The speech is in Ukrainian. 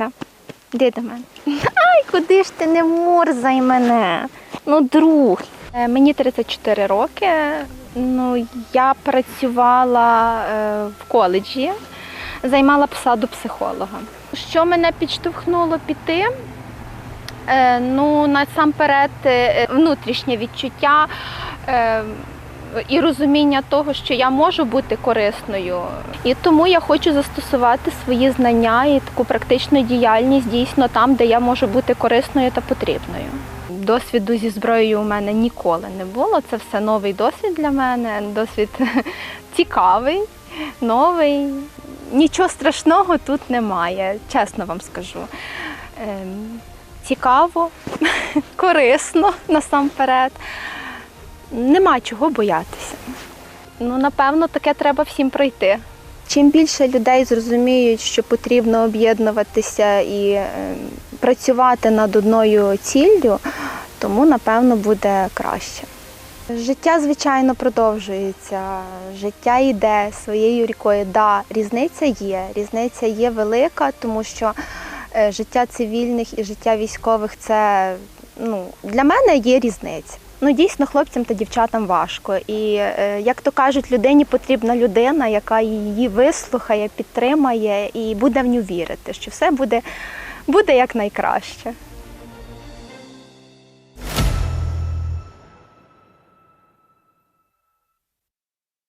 На, Іди до мене. Ай, куди ж ти не морзай мене? Ну, друг. Е, Мені 34 роки. Ну, я працювала е, в коледжі, займала посаду психолога. Що мене підштовхнуло піти? Е, ну, насамперед, внутрішнє відчуття і розуміння того, що я можу бути корисною. І тому я хочу застосувати свої знання і таку практичну діяльність дійсно там, де я можу бути корисною та потрібною. Досвіду зі зброєю у мене ніколи не було. Це все новий досвід для мене, досвід цікавий, новий. Нічого страшного тут немає, чесно вам скажу. Ем, Цікаво, корисно насамперед. Нема чого боятися. Ну, напевно, таке треба всім пройти. Чим більше людей зрозуміють, що потрібно об'єднуватися і е, працювати над одною ціллю, тому напевно буде краще. Життя, звичайно, продовжується. Життя йде своєю рікою. Да, різниця є. Різниця є велика, тому що е, життя цивільних і життя військових це ну, для мене є різниця. Ну, дійсно, хлопцям та дівчатам важко. І, е, як то кажуть, людині потрібна людина, яка її вислухає, підтримає і буде в нього вірити, що все буде, буде як найкраще.